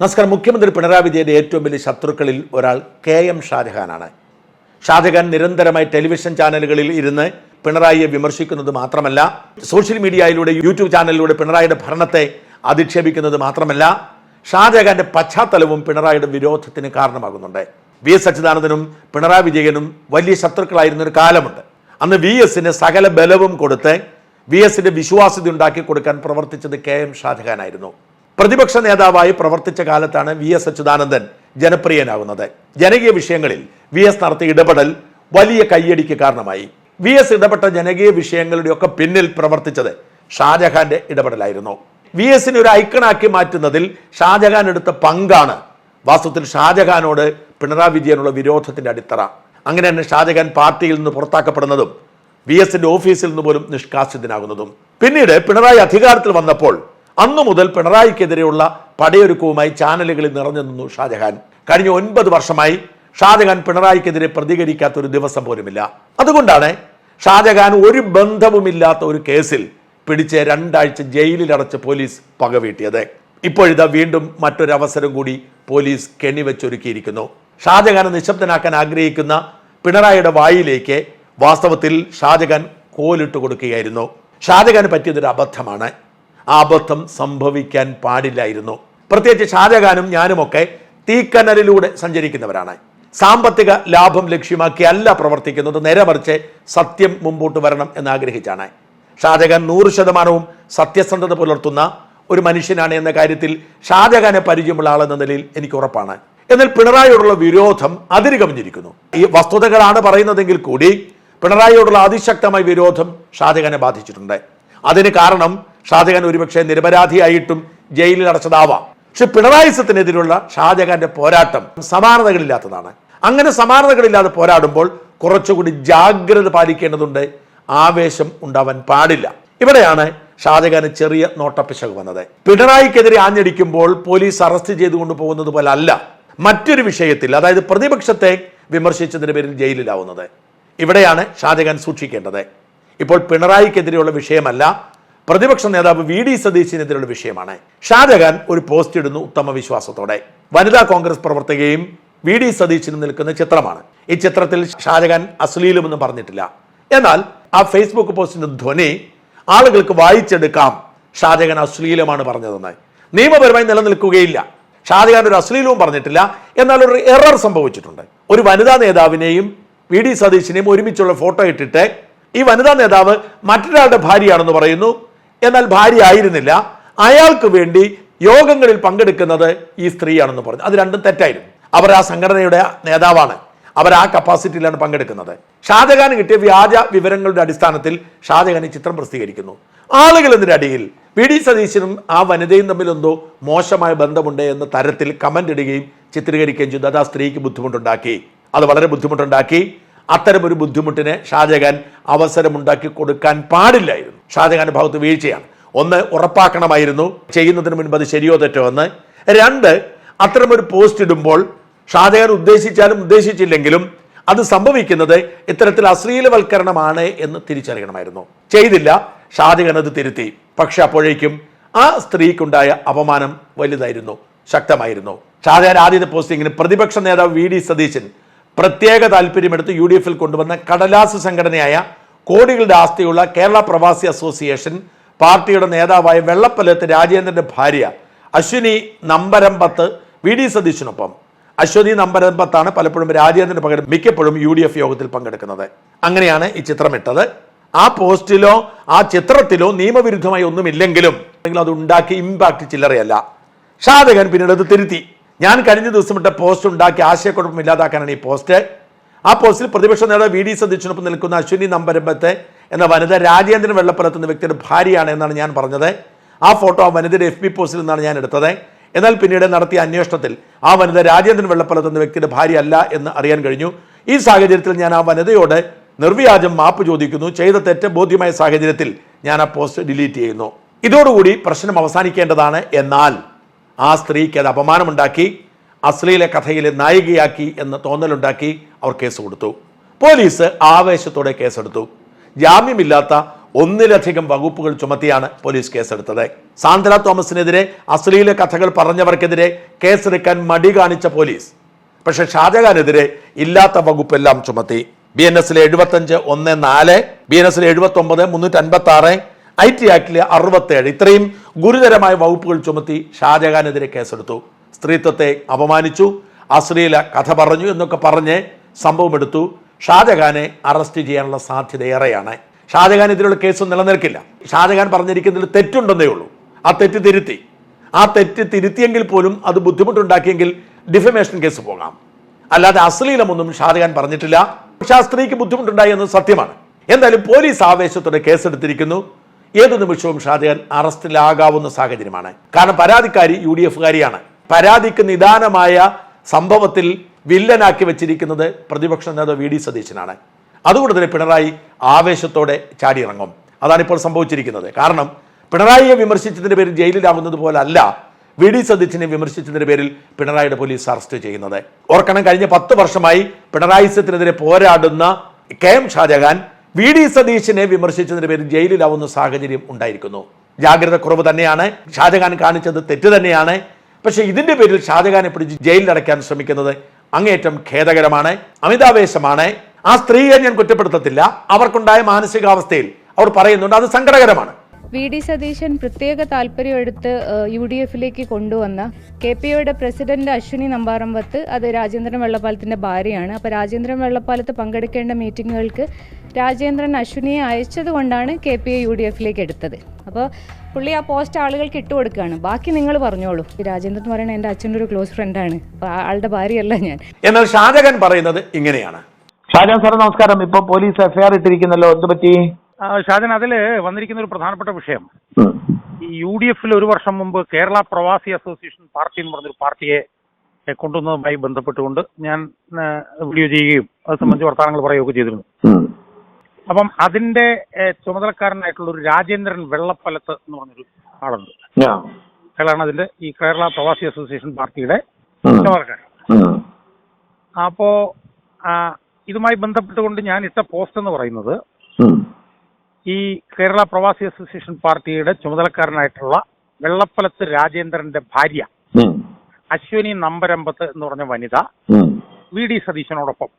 നമസ്കാരം. മുഖ്യമന്ത്രി പിണറായി വിജയന്റെ ഏറ്റവും വലിയ ശത്രുക്കളിൽ ഒരാൾ കെ എം ഷാജഹാനാണ്. ഷാജഹാൻ നിരന്തരമായി ടെലിവിഷൻ ചാനലുകളിൽ ഇരുന്ന് പിണറായിയെ വിമർശിക്കുന്നത് മാത്രമല്ല സോഷ്യൽ മീഡിയയിലൂടെ യൂട്യൂബ് ചാനലിലൂടെ പിണറായിയുടെ ഭരണത്തെ അധിക്ഷേപിക്കുന്നത് മാത്രമല്ല ഷാജഹാന്റെ പശ്ചാത്തലവും പിണറായിയുടെ വിരോധത്തിന് കാരണമാകുന്നുണ്ട്. വി എസ് അച്യുതാനന്ദനും പിണറായി വിജയനും വലിയ ശത്രുക്കളായിരുന്ന ഒരു കാലമുണ്ട്. അന്ന് വി എസിന് സകല ബലവും കൊടുത്ത് വി എസിന്റെ വിശ്വാസ്യത ഉണ്ടാക്കി കൊടുക്കാൻ പ്രവർത്തിച്ചത് കെ എം ഷാജഹാനായിരുന്നു. പ്രതിപക്ഷ നേതാവായി പ്രവർത്തിച്ച കാലത്താണ് വി എസ് അച്യുതാനന്ദൻ ജനപ്രിയനാകുന്നത്. ജനകീയ വിഷയങ്ങളിൽ വി എസ് നടത്തിയ ഇടപെടൽ വലിയ കയ്യടിക്ക് കാരണമായി. വി എസ് ഇടപെട്ട ജനകീയ വിഷയങ്ങളുടെ ഒക്കെ പിന്നിൽ പ്രവർത്തിച്ചത് ഷാജഹാന്റെ ഇടപെടലായിരുന്നു. വി എസിനെ ഒരു ഐക്കണാക്കി മാറ്റുന്നതിൽ ഷാജഹാൻ എടുത്ത പങ്കാണ് വാസ്തവത്തിൽ ഷാജഹാനോട് പിണറായി വിജയനുള്ള വിരോധത്തിന്റെ അടിത്തറ. അങ്ങനെ തന്നെ ഷാജഹാൻ പാർട്ടിയിൽ നിന്ന് പുറത്താക്കപ്പെടുന്നതും വി എസിന്റെ ഓഫീസിൽ നിന്ന് പോലും നിഷ്കാസിതനാകുന്നതും. പിന്നീട് പിണറായി അധികാരത്തിൽ വന്നപ്പോൾ അന്നു മുതൽ പിണറായിക്കെതിരെയുള്ള പടയൊരുക്കവുമായി ചാനലുകളിൽ നിറഞ്ഞു നിന്നു ഷാജഹാൻ. കഴിഞ്ഞ ഒൻപത് വർഷമായി ഷാജഹാൻ പിണറായിക്കെതിരെ പ്രതികരിക്കാത്ത ഒരു ദിവസം പോലുമില്ല. അതുകൊണ്ടാണ് ഷാജഹാൻ ഒരു ബന്ധവുമില്ലാത്ത ഒരു കേസിൽ പിടിച്ച് രണ്ടാഴ്ച ജയിലിലടച്ച് പോലീസ് പകവീട്ടിയത്. ഇപ്പോഴിതാ വീണ്ടും മറ്റൊരവസരം കൂടി പോലീസ് കെണിവെച്ചൊരുക്കിയിരിക്കുന്നു. ഷാജഹാനെ നിശബ്ദനാക്കാൻ ആഗ്രഹിക്കുന്ന പിണറായിയുടെ വായിലേക്ക് വാസ്തവത്തിൽ ഷാജഹാൻ കോലിട്ട് കൊടുക്കുകയായിരുന്നു. ഷാജഹാന് പറ്റിയതൊരു അബദ്ധമാണ്. അബദ്ധം സംഭവിക്കാൻ പാടില്ലായിരുന്നു. പ്രത്യേകിച്ച് ഷാജഹാനും ഞാനുമൊക്കെ തീക്കനലിലൂടെ സഞ്ചരിക്കുന്നവരാണ്. സാമ്പത്തിക ലാഭം ലക്ഷ്യമാക്കി അല്ല പ്രവർത്തിക്കുന്നത് നേരെ മറിച്ച് സത്യം മുമ്പോട്ട് വരണം എന്ന് ആഗ്രഹിച്ചാണ് ഷാജഹാൻ നൂറ് ശതമാനവും സത്യസന്ധത പുലർത്തുന്ന ഒരു മനുഷ്യനാണ് എന്ന കാര്യത്തിൽ ഷാജഹാനെ പരിചയമുള്ള ആളെന്ന നിലയിൽ എനിക്ക് ഉറപ്പാണ്. എന്നാൽ പിണറായിയോടുള്ള വിരോധം അതിര് കവിഞ്ഞിരിക്കുന്നു ഈ വസ്തുതകളാണ് പറയുന്നതെങ്കിൽ കൂടി പിണറായിയോടുള്ള അതിശക്തമായ വിരോധം ഷാജഹാനെ ബാധിച്ചിട്ടുണ്ട്. അതിന് കാരണം ഷാജഹാൻ ഒരുപക്ഷെ നിരപരാധിയായിട്ടും ജയിലിൽ അടച്ചതാവാം. പക്ഷെ പിണറായി സത്തിനെതിരുള്ള ഷാജഹാന്റെ പോരാട്ടം സമാനതകളില്ലാത്തതാണ്. അങ്ങനെ സമാനതകളില്ലാതെ പോരാടുമ്പോൾ കുറച്ചുകൂടി ജാഗ്രത പാലിക്കേണ്ടതുണ്ട്. ആവേശം ഉണ്ടാവാൻ പാടില്ല. ഇവിടെയാണ് ഷാജഹാന് ചെറിയ നോട്ടപ്പിശക് വന്നത്. പിണറായിക്കെതിരെ ആഞ്ഞടിക്കുമ്പോൾ പോലീസ് അറസ്റ്റ് ചെയ്തുകൊണ്ട് പോകുന്നത് പോലെ അല്ല. മറ്റൊരു വിഷയത്തിൽ അതായത് പ്രതിപക്ഷത്തെ വിമർശിച്ചതിന്റെ പേരിൽ ജയിലിലാവുന്നത്. ഇവിടെയാണ് ഷാജഹാൻ സൂക്ഷിക്കേണ്ടത്. ഇപ്പോൾ പിണറായിക്കെതിരെയുള്ള വിഷയമല്ല പ്രതിപക്ഷ നേതാവ് വി ഡി സതീശിനെതിരെയുള്ള വിഷയമാണ്. ഷാജഹാൻ ഒരു പോസ്റ്റ് ഇടുന്നു ഉത്തമ വിശ്വാസത്തോടെ. വനിതാ കോൺഗ്രസ് പ്രവർത്തകയും വി ഡി സതീശനും നിൽക്കുന്ന ചിത്രമാണ്. ഈ ചിത്രത്തിൽ ഷാജഹാൻ അശ്ലീലമെന്ന് പറഞ്ഞിട്ടില്ല. എന്നാൽ ആ ഫേസ്ബുക്ക് പോസ്റ്റിന്റെ ധ്വനി ആളുകൾക്ക് വായിച്ചെടുക്കാം. ഷാജഹാൻ അശ്ലീലമാണ് പറഞ്ഞതെന്ന്. നിയമപരമായി നിലനിൽക്കുകയില്ല. ഷാജഹാൻ ഒരു അശ്ലീലവും പറഞ്ഞിട്ടില്ല. എന്നാൽ ഒരു എറർ സംഭവിച്ചിട്ടുണ്ട്. ഒരു വനിതാ നേതാവിനെയും വി ഡി സതീശിനെയും ഒരുമിച്ചുള്ള ഫോട്ടോ ഇട്ടിട്ട് ഈ വനിതാ നേതാവ് മറ്റൊരാളുടെ ഭാര്യയാണെന്ന് പറയുന്നു. എന്നാൽ ഭാര്യ ആയിരുന്നില്ല അയാൾക്ക് വേണ്ടി യോഗങ്ങളിൽ പങ്കെടുക്കുന്നത് ഈ സ്ത്രീയാണെന്ന് പറഞ്ഞു. അത് രണ്ടും തെറ്റായിരുന്നു. അവർ ആ സംഘടനയുടെ നേതാവാണ്. അവർ ആ കപ്പാസിറ്റിയിലാണ് പങ്കെടുക്കുന്നത്. ഷാജഹാന് കിട്ടിയ വ്യാജ വിവരങ്ങളുടെ അടിസ്ഥാനത്തിൽ ഷാജഹാൻ ഈ ചിത്രം പ്രസിദ്ധീകരിക്കുന്നു. ആളുകൾ അടിയിൽ? വി. ഡി. സതീശനും ആ വനിതയും തമ്മിൽ എന്തോ മോശമായ ബന്ധമുണ്ട് എന്ന തരത്തിൽ കമന്റ് ഇടുകയും ചിത്രീകരിക്കുകയും ചെയ്തു. അത് ആ സ്ത്രീക്ക് ബുദ്ധിമുട്ടുണ്ടാക്കി. അത് വളരെ ബുദ്ധിമുട്ടുണ്ടാക്കി. അത്തരം ഒരു ബുദ്ധിമുട്ടിന് ഷാജഹാൻ അവസരമുണ്ടാക്കി കൊടുക്കാൻ പാടില്ലായിരുന്നു. ഷാജഹാന്റെ ഭാഗത്ത് വീഴ്ചയാണ്. ഒന്ന് ഉറപ്പാക്കണമായിരുന്നു. ചെയ്യുന്നതിന് മുൻപ് അത് ശരിയോ തെറ്റോ എന്ന്. രണ്ട് അത്തരമൊരു പോസ്റ്റ് ഇടുമ്പോൾ ഷാജഹാൻ ഉദ്ദേശിച്ചാലും ഉദ്ദേശിച്ചില്ലെങ്കിലും അത് സംഭവിക്കുന്നത് ഇത്തരത്തിൽ അശ്ലീലവൽക്കരണമാണ് എന്ന് തിരിച്ചറിയണമായിരുന്നു. ചെയ്തില്ല. ഷാജഹാൻ അത് തിരുത്തി. പക്ഷെ അപ്പോഴേക്കും ആ സ്ത്രീക്കുണ്ടായ അപമാനം വലുതായിരുന്നു. ശക്തമായിരുന്നു. ഷാജഹാൻ ആദ്യത്തെ പോസ്റ്റിങ്ങിന് പ്രതിപക്ഷ നേതാവ് വി ഡി സതീശൻ പ്രത്യേക താല്പര്യമെടുത്ത് യു ഡി എഫിൽ കൊണ്ടുവന്ന കടലാസ് സംഘടനയായ കോടികളുടെ ആസ്തിയുള്ള കേരള പ്രവാസി അസോസിയേഷൻ പാർട്ടിയുടെ നേതാവായ വെള്ളപ്പലത്ത് രാജേന്ദ്രന്റെ ഭാര്യ അശ്വിനി നമ്പരമ്പത്ത് വി ഡി സതീശനൊപ്പം. അശ്വതി നമ്പരമ്പത്താണ് പലപ്പോഴും രാജേന്ദ്രന് പകരം മിക്കപ്പോഴും യു ഡി എഫ് യോഗത്തിൽ പങ്കെടുക്കുന്നത്. അങ്ങനെയാണ് ഈ ചിത്രം ഇട്ടത്. ആ പോസ്റ്റിലോ ആ ചിത്രത്തിലോ നിയമവിരുദ്ധമായി ഒന്നുമില്ലെങ്കിലും അല്ലെങ്കിൽ അത് ഉണ്ടാക്കി ഇമ്പാക്ട് ചില്ലറയല്ല. ഷാജഹാൻ പിന്നീട് അത് തിരുത്തി. ഞാൻ കഴിഞ്ഞ ദിവസം ഇട്ട പോസ്റ്റ് ഉണ്ടാക്കി ആശയക്കുഴപ്പം ഇല്ലാതാക്കാനാണ് ഈ പോസ്റ്റ് ആ പോസ്റ്റിൽ പ്രതിപക്ഷ നേതാവ് വി ഡി സതീശനൊപ്പം നിൽക്കുന്ന അശ്വിനി നമ്പരമ്പത്തെ എന്ന വനിത രാജേന്ദ്രൻ വെള്ളപ്പുറത്ത് എന്ന വ്യക്തിയുടെ ഭാര്യയാണ് എന്നാണ് ഞാൻ പറഞ്ഞത്. ആ ഫോട്ടോ ആ വനിതയുടെ എഫ് ബി പോസ്റ്റിൽ നിന്നാണ് ഞാൻ എടുത്തത്. എന്നാൽ പിന്നീട് നടത്തിയ അന്വേഷണത്തിൽ ആ വനിത രാജേന്ദ്രൻ വെള്ളപ്പുറത്ത് എന്ന വ്യക്തിയുടെ ഭാര്യ അല്ല എന്ന് അറിയാൻ കഴിഞ്ഞു. ഈ സാഹചര്യത്തിൽ ഞാൻ ആ വനിതയോട് നിർവ്യാജം മാപ്പ് ചോദിക്കുന്നു. ചെയ്ത തെറ്റ് ബോധ്യമായ സാഹചര്യത്തിൽ ഞാൻ ആ പോസ്റ്റ് ഡിലീറ്റ് ചെയ്യുന്നു. ഇതോടുകൂടി പ്രശ്നം അവസാനിക്കേണ്ടതാണ്. എന്നാൽ ആ സ്ത്രീക്ക് അത് അപമാനമുണ്ടാക്കി. അശ്ലീല കഥയിലെ നായികയാക്കി എന്ന തോന്നലുണ്ടാക്കി അവർ കേസ് കൊടുത്തു. പോലീസ് ആവേശത്തോടെ കേസെടുത്തു. ജാമ്യമില്ലാത്ത ഒന്നിലധികം വകുപ്പുകൾ ചുമത്തിയാണ് പോലീസ് കേസെടുത്തത്. സാന്ദ്ര തോമസിനെതിരെ അശ്ലീല കഥകൾ പറഞ്ഞവർക്കെതിരെ കേസെടുക്കാൻ മടി കാണിച്ച പോലീസ്. പക്ഷെ ഷാജഹാനെതിരെ ഇല്ലാത്ത വകുപ്പെല്ലാം ചുമത്തി. ബി എൻ എസിലെ എഴുപത്തഞ്ച് ഒന്ന് നാല് ബി എൻ എസിലെ എഴുപത്തി ഒമ്പത് മുന്നൂറ്റി അൻപത്തി ആറ് ഐ ടി ആക്ടിലെ അറുപത്തേഴ് ഇത്രയും ഗുരുതരമായ വകുപ്പുകൾ ചുമത്തി ഷാജഹാനെതിരെ കേസെടുത്തു. സ്ത്രീത്വത്തെ അപമാനിച്ചു അശ്ലീല കഥ പറഞ്ഞു എന്നൊക്കെ പറഞ്ഞ് സംഭവമെടുത്തു ഷാജഹാനെ അറസ്റ്റ് ചെയ്യാനുള്ള സാധ്യത ഏറെയാണ്. ഷാജഹാനെതിരെയുള്ള കേസ് നിലനിൽക്കില്ല. ഷാജഹാൻ പറഞ്ഞിരിക്കുന്നതിൽ തെറ്റുണ്ടെന്നേ ഉള്ളൂ. ആ തെറ്റ് തിരുത്തി. ആ തെറ്റ് തിരുത്തിയെങ്കിൽ പോലും അത് ബുദ്ധിമുട്ടുണ്ടാക്കിയെങ്കിൽ ഡിഫമേഷൻ കേസ് പോകാം. അല്ലാതെ അശ്ലീലമൊന്നും ഷാജഹാൻ പറഞ്ഞിട്ടില്ല. പക്ഷെ ആ സ്ത്രീക്ക് ബുദ്ധിമുട്ടുണ്ടായി എന്നത് സത്യമാണ്. എന്തായാലും പോലീസ് ആവേശത്തോടെ കേസെടുത്തിരിക്കുന്നു. ഏത് നിമിഷവും ഷാജഹാൻ അറസ്റ്റിലാകാവുന്ന സാഹചര്യമാണ്. കാരണം പരാതിക്കാരി യു ഡി എഫുകാരിയാണ്. പരാതിക്ക് നിദാനമായ സംഭവത്തിൽ വില്ലനാക്കി വെച്ചിരിക്കുന്നത് പ്രതിപക്ഷ നേതാവ് വി ഡി സതീശനാണ്. അതുകൊണ്ട് തന്നെ പിണറായി ആവേശത്തോടെ ചാടിയിറങ്ങും. അതാണ് ഇപ്പോൾ സംഭവിച്ചിരിക്കുന്നത്. കാരണം പിണറായിയെ വിമർശിച്ചതിന്റെ പേരിൽ ജയിലിലാവുന്നത് പോലല്ല വി ഡി സതീശനെ വിമർശിച്ചതിന്റെ പേരിൽ പിണറായിയുടെ പോലീസ് അറസ്റ്റ് ചെയ്യുന്നത്. ഓർക്കണം കഴിഞ്ഞ പത്ത് വർഷമായി പിണറായി സത്തിനെതിരെ പോരാടുന്ന K M Shajahan V D സതീശനെ വിമർശിച്ചതിന്റെ പേരിൽ ജയിലിലാവുന്ന സാഹചര്യം ഉണ്ടായിരിക്കുന്നു. ജാഗ്രത കുറവ് തന്നെയാണ്. ഷാജഹാൻ കാണിച്ചത് തെറ്റ് തന്നെയാണ്. പക്ഷേ ഇതിന്റെ പേരിൽ ഷാജഹാനെ പിടിച്ച് ജയിലിലടയ്ക്കാൻ ശ്രമിക്കുന്നത് അങ്ങേയറ്റം ഖേദകരമാണ് അമിതാവേശമാണ്. ആ സ്ത്രീയെ ഞാൻ കുറ്റപ്പെടുത്തത്തില്ല. അവർക്കുണ്ടായ മാനസികാവസ്ഥയിൽ അവർ പറയുന്നുണ്ട് അത് സങ്കടകരമാണ്. വി ഡി സതീശൻ പ്രത്യേക താല്പര്യമെടുത്ത് യു ഡി എഫിലേക്ക് കൊണ്ടുവന്ന കെ പി ഒയുടെ പ്രസിഡന്റ് അശ്വിനി നമ്പാറമ്പത്ത് അത് രാജേന്ദ്രൻ വെള്ളപ്പാലത്തിന്റെ ഭാര്യയാണ്. അപ്പോൾ രാജേന്ദ്രൻ വെള്ളപ്പാലത്ത് പങ്കെടുക്കേണ്ട മീറ്റിങ്ങുകൾക്ക് രാജേന്ദ്രൻ അശ്വിനിയെ അയച്ചത് കൊണ്ടാണ് K P A U D എഫിലേക്ക് എടുത്തത്. അപ്പോൾ പുള്ളി ആ പോസ്റ്റ് ആളുകൾക്ക് ഇട്ട് കൊടുക്കുകയാണ്. ബാക്കി നിങ്ങൾ പറഞ്ഞോളൂ. രാജേന്ദ്രൻ എന്ന് പറയുന്നത് എന്റെ അച്ഛന്റെ ഒരു ക്ലോസ് ഫ്രണ്ടാണ് ആളുടെ ഭാര്യയല്ല ഞാൻ. എന്നാൽ ഷാജഹാൻ പറയുന്നത് ഇങ്ങനെയാണ്. ഷാജാൻ സാർ നമസ്കാരം. ഇപ്പൊ പോലീസ് എഫ്ഐആർ ഇട്ടിരിക്കുന്നല്ലോ. എന്ത് പറ്റി? ഷാജൻ അതിൽ വന്നിരിക്കുന്ന ഒരു പ്രധാനപ്പെട്ട വിഷയം. ഈ യു ഡി എഫിൽ ഒരു വർഷം മുമ്പ് കേരള പ്രവാസി അസോസിയേഷൻ പാർട്ടി എന്ന് പറഞ്ഞൊരു പാർട്ടിയെ കൊണ്ടുവന്നതുമായി ബന്ധപ്പെട്ടുകൊണ്ട് ഞാൻ വീഡിയോ ചെയ്യുകയും അത് സംബന്ധിച്ച് വർത്തമാനങ്ങൾ പറയുകയൊക്കെ ചെയ്തിരുന്നു. അപ്പം അതിന്റെ ചുമതലക്കാരനായിട്ടുള്ള ഒരു രാജേന്ദ്രൻ വെള്ളപ്പലത്ത് എന്ന് പറഞ്ഞൊരു ആളുണ്ട്. അയാളാണ് അതിന്റെ ഈ കേരള പ്രവാസി അസോസിയേഷൻ പാർട്ടിയുടെ ചുമതലക്കാരൻ. അപ്പോ ഇതുമായി ബന്ധപ്പെട്ടുകൊണ്ട് ഞാൻ ഇട്ട പോസ്റ്റ് എന്ന് പറയുന്നത് ഈ കേരള പ്രവാസി അസോസിയേഷൻ പാർട്ടിയുടെ ചുമതലക്കാരനായിട്ടുള്ള വെള്ളപ്പലത്ത് രാജേന്ദ്രന്റെ ഭാര്യ അശ്വിനി നമ്പരമ്പത്ത് എന്ന് പറഞ്ഞ വനിത വി ഡി സതീശനോടൊപ്പം.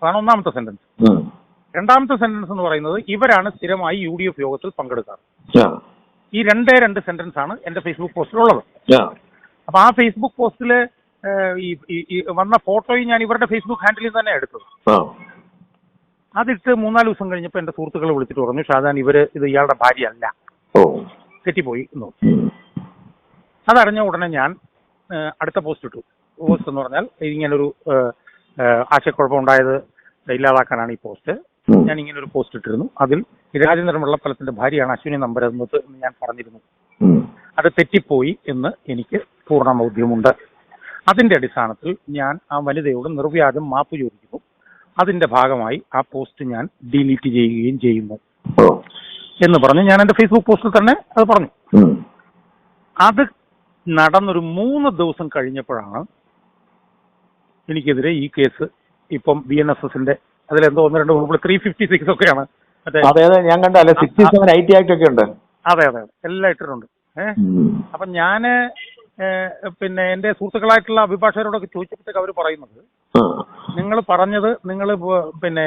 അതാണ് ഒന്നാമത്തെ സെന്റൻസ് രണ്ടാമത്തെ സെന്റൻസ് എന്ന് പറയുന്നത് ഇവരാണ് സ്ഥിരമായി യു ഡി എഫ് യോഗത്തിൽ പങ്കെടുക്കാറ്. ഈ രണ്ടേ രണ്ട് സെന്റൻസ് ആണ് എന്റെ ഫേസ്ബുക്ക് പോസ്റ്റിലുള്ളത് അപ്പൊ ആ ഫേസ്ബുക്ക് പോസ്റ്റിൽ ഈ വന്ന ഫോട്ടോയും ഞാൻ ഇവരുടെ ഫേസ്ബുക്ക് ഹാൻഡിലിൽ തന്നെ എടുത്തത്. അതിട്ട് മൂന്നാൽ ദിവസം കഴിഞ്ഞപ്പോൾ എന്റെ സുഹൃത്തുക്കളെ വിളിച്ചിട്ട് പറഞ്ഞു ഷാജാൻ ഇവർ ഇത് ഇയാളുടെ ഭാര്യ അല്ല തെറ്റിപ്പോയി എന്ന്. അതറിഞ്ഞ ഉടനെ ഞാൻ അടുത്ത പോസ്റ്റ് ഇട്ടു. പോസ്റ്റ് എന്ന് പറഞ്ഞാൽ ഇങ്ങനൊരു ആശയക്കുഴപ്പം ഉണ്ടായത് ഇല്ലാതാക്കാനാണ് ഈ പോസ്റ്റ് ഞാൻ ഇങ്ങനെ ഒരു പോസ്റ്റ് ഇട്ടിരുന്നു. അതിൽ രാജേന്ദ്രൻ വെള്ളപ്പലത്തിന്റെ ഭാര്യയാണ് അശ്വിനി നമ്പരുന്നത് എന്ന് ഞാൻ പറഞ്ഞിരുന്നു. അത് തെറ്റിപ്പോയി എന്ന് എനിക്ക് പൂർണ ബോധ്യമുണ്ട് അതിന്റെ അടിസ്ഥാനത്തിൽ ഞാൻ ആ വനിതയോട് നിർവ്യാജം മാപ്പ് ചോദിക്കുന്നു. അതിന്റെ ഭാഗമായി ആ പോസ്റ്റ് ഞാൻ ഡിലീറ്റ് ചെയ്യുകയും ചെയ്യുന്നു. എന്ന് പറഞ്ഞ് ഞാൻ എന്റെ ഫേസ്ബുക്ക് പോസ്റ്റിൽ തന്നെ അത് പറഞ്ഞു. അത് നടന്നൊരു മൂന്ന് ദിവസം കഴിഞ്ഞപ്പോഴാണ് എനിക്കെതിരെ ഈ കേസ് ഇപ്പം ബി എൻ എസ് എസിന്റെ അതിലെന്തോ ഒന്ന് രണ്ട് മൂന്ന് ത്രീ ഫിഫ്റ്റി സിക്സ് ഒക്കെയാണ്. മറ്റേ അതെ അതെ ഞാൻ കണ്ടല്ലേ sixty seven I T act ഒക്കെ ഉണ്ട്. അതെ അതെ എല്ലാം ഇട്ടിട്ടുണ്ട്. ഏഹ് അപ്പൊ ഞാൻ പിന്നെ എന്റെ സുഹൃത്തുക്കളായിട്ടുള്ള അഭിഭാഷകരോടൊക്കെ ചോദിച്ചപ്പോഴത്തേക്ക് അവർ പറയുന്നത് നിങ്ങൾ പറഞ്ഞത് നിങ്ങൾ പിന്നെ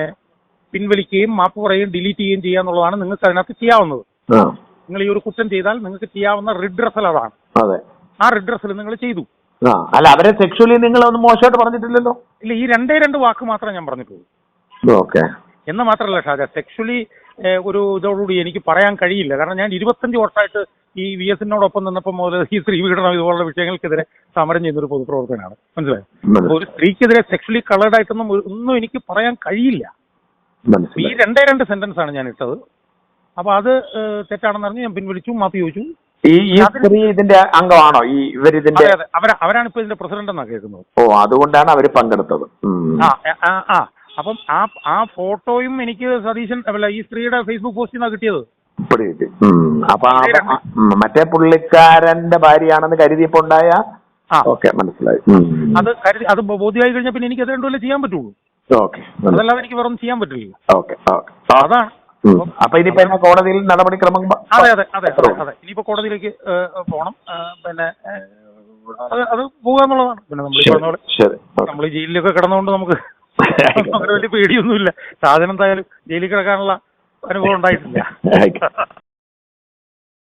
പിൻവലിക്കുകയും മാപ്പ് പറയുകയും ഡിലീറ്റ് ചെയ്യുകയും ചെയ്യാന്നുള്ളതാണ് നിങ്ങൾക്ക് അതിനകത്ത് ചെയ്യാവുന്നത്. നിങ്ങൾ ഈ ഒരു കുറ്റം ചെയ്താൽ നിങ്ങൾക്ക് ചെയ്യാവുന്ന റിഡ്രസൽ അതാണ്. അതെ. ആ റിഡ്രസൽ നിങ്ങൾ ചെയ്തു. അല്ല അവരെ സെക്ഷലി നിങ്ങൾ ഒന്നും മോശമായിട്ട് പറഞ്ഞിട്ടില്ലല്ലോ? ഇല്ല ഈ രണ്ടേ രണ്ട് വാക്ക് മാത്രമേ ഞാൻ പറഞ്ഞിട്ടുള്ളൂ. എന്ന് മാത്രമല്ല ഷാജ സെക്ഷലി ഒരു ഇതോടുകൂടി എനിക്ക് പറയാൻ കഴിയില്ല. കാരണം ഞാൻ ഇരുപത്തഞ്ച് വർഷമായിട്ട് ഈ വി എസിനോടൊപ്പം നിന്നപ്പോൾ മുതൽ ഈ സ്ത്രീ വിഘടനം ഇതുപോലുള്ള വിഷയങ്ങൾക്കെതിരെ സമരം ചെയ്യുന്ന ഒരു പൊതുപ്രവർത്തകനാണ്. മനസ്സിലായോ? ഒരു സ്ത്രീക്കെതിരെ സെക്ഷലി കളേർഡ് ആയിട്ടൊന്നും ഒന്നും എനിക്ക് പറയാൻ കഴിയില്ല. ഈ രണ്ടേ രണ്ട് സെന്റൻസ് ആണ് ഞാൻ ഇട്ടത്. അപ്പൊ അത് തെറ്റാണെന്ന് അറിഞ്ഞ് ഞാൻ പിൻവലിച്ചു മാപ്പി ചോദിച്ചു. ഈ ഈ സ്ത്രീ ഇതിന്റെ അംഗമാണോ? ഈ ഇവരിതിന്റെ അവരാണ് ഇപ്പൊ ഇതിന്റെ പ്രസിഡന്റ് എന്നാ കേൾക്കുന്നത്. ഓ അതുകൊണ്ടാണ് അവർ പങ്കെടുത്തത്. ആ ആ. അപ്പം ആ ആ ഫോട്ടോയും എനിക്ക് സതീശൻ അല്ല ഈ സ്ത്രീയുടെ ഫേസ്ബുക്ക് പോസ്റ്റിൽ നിന്നാണ് കിട്ടിയത്. പിടി കിട്ടി. ഉം. അപ്പൊ. മറ്റേ പുള്ളിക്കാരന്റെ ഭാര്യയാണെന്ന് കരുതിയപ്പോ ഉണ്ടായ ഓക്കെ മനസ്സിലായി. അത് കരുതി അത് ബോധ്യമായി കഴിഞ്ഞാൽ പിന്നെ എനിക്ക് അത് രണ്ടുമല്ലേ ചെയ്യാൻ പറ്റുള്ളൂ? ഓക്കെ. അതല്ലാതെ എനിക്ക് വെറും ചെയ്യാൻ പറ്റില്ല. Okay okay. അതാണ്. അപ്പൊ ഇനിയിപ്പോ എന്നാ കോടതിയിൽ നടപടിക്രമം അതെ അതെ അതെ അതെ ഇനിയിപ്പോ കോടതിയിലേക്ക് പോണം. പിന്നെ അത് പോകാന്നുള്ളതാണ്. പിന്നെ നമ്മൾ നമ്മൾ ജയിലിലൊക്കെ കിടന്നുകൊണ്ട് നമുക്ക് അങ്ങനെ വലിയ പേടിയൊന്നുമില്ല സാധനം എന്തായാലും ജയിലിൽ കിടക്കാനുള്ള അനുഭവം ഉണ്ടായിട്ടില്ല.